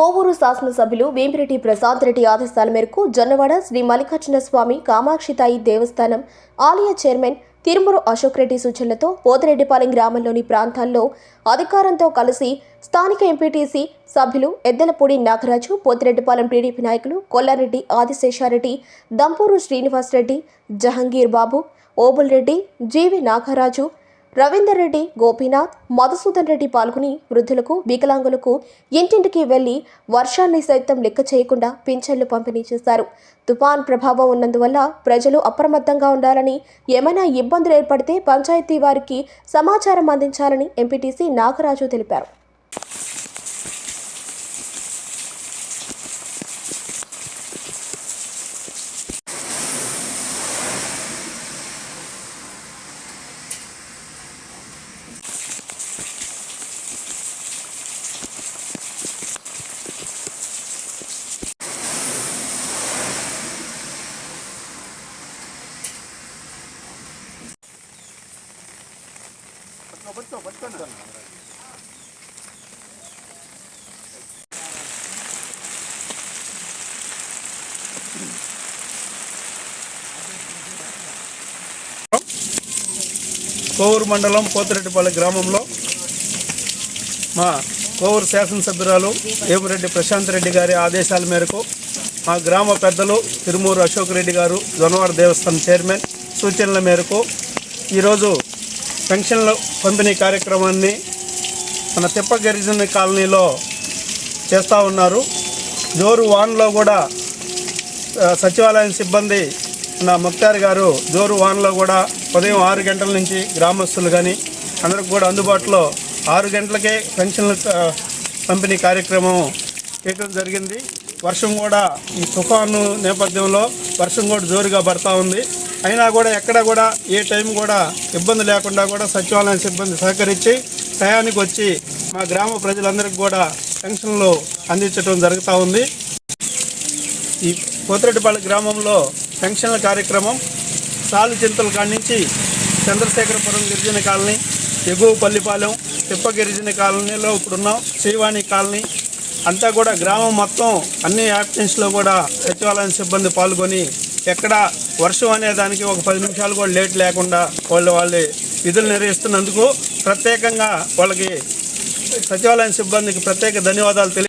కోవూరు శాసనసభ్యులు వేమిరెడ్డి ప్రసాద్ రెడ్డి ఆదేశాల మేరకు జొన్నవాడ శ్రీ మల్లికార్జున స్వామి కామాక్షితాయి దేవస్థానం ఆలయ చైర్మన్ తిరుమూరు అశోక్ రెడ్డి సూచనలతో పోతిరెడ్డిపాలెం గ్రామంలోని ప్రాంతాల్లో అధికారంతో కలిసి స్థానిక ఎంపీటీసీ సభ్యులు ఎద్దలపూడి నాగరాజు పోతిరెడ్డిపాలెం టీడీపీ నాయకులు కొల్లారెడ్డి ఆదిశేషారెడ్డి దంపూరు శ్రీనివాస్ రెడ్డి జహంగీర్ బాబు ఓబుల్ రెడ్డి జీవి నాగరాజు రవీందర్ రెడ్డి గోపీనాథ్ మధుసూదన్ రెడ్డి పాల్గొని వృద్ధులకు వికలాంగులకు ఇంటింటికి వెళ్ళి వర్షాన్ని సైతం లెక్క చేయకుండా పింఛన్లు పంపిణీ చేశారు. తుఫాన్ ప్రభావం ఉన్నందువల్ల ప్రజలు అప్రమత్తంగా ఉండాలని ఏమైనా ఇబ్బందులు ఏర్పడితే పంచాయతీ వారికి సమాచారం అందించాలని ఎంపీటీసీ నాగరాజు తెలిపారు. కోవూరు మండలం పోతిరెడ్డిపల్లి గ్రామంలో మా కోవూరు శాసనసభ్యురాలు ఏమిరెడ్డి ప్రశాంత్ రెడ్డి గారి ఆదేశాల మేరకు మా గ్రామ పెద్దలు తిరుమూరు అశోక్ రెడ్డి గారు జొన్నవాడ దేవస్థానం చైర్మన్ సూచనల మేరకు ఈరోజు పెన్షన్ల పంపిణీ కార్యక్రమాన్ని మన తిప్ప గిరిజన కాలనీలో చేస్తూ ఉన్నారు. జోరు వాన్లో కూడా సచివాలయం సిబ్బంది నా ముక్తార్ గారు జోరు వాన్లో కూడా ఉదయం ఆరు గంటల నుంచి గ్రామస్తులు కానీ అందరికి కూడా అందుబాటులో ఆరు గంటలకే పెన్షన్ల పంపిణీ కార్యక్రమం చేయడం జరిగింది. వర్షం కూడా ఈ తుఫాను నేపథ్యంలో వర్షం కూడా జోరుగా పడతా ఉంది. అయినా కూడా ఎక్కడ కూడా ఏ టైం కూడా ఇబ్బంది లేకుండా కూడా సచివాలయం సిబ్బంది సహకరించి టయానికి వచ్చి మా గ్రామ ప్రజలందరికీ కూడా పెన్షన్లు అందించడం జరుగుతూ ఉంది. ఈ పోతిరెడ్డిపల్లి గ్రామంలో పెన్షన్ల కార్యక్రమం సాలు చింతల కాడి నుంచి చంద్రశేఖరపురం గిరిజన కాలనీ ఎగువ పల్లిపాలెం తిప్ప గిరిజన కాలనీలో ఇప్పుడున్నాం శ్రీవాణి కాలనీ. అంతా కూడా గ్రామం మొత్తం అన్ని యాప్షన్స్లో కూడా సచివాలయం సిబ్బంది పాల్గొని ఎక్కడ వర్షం అనే దానికి ఒక పది నిమిషాలు కూడా లేట్ లేకుండా వాళ్ళు వాళ్ళు విధులు నిర్వహిస్తున్నందుకు ప్రత్యేకంగా వాళ్ళకి సచివాలయం సిబ్బందికి ప్రత్యేక ధన్యవాదాలు తెలియ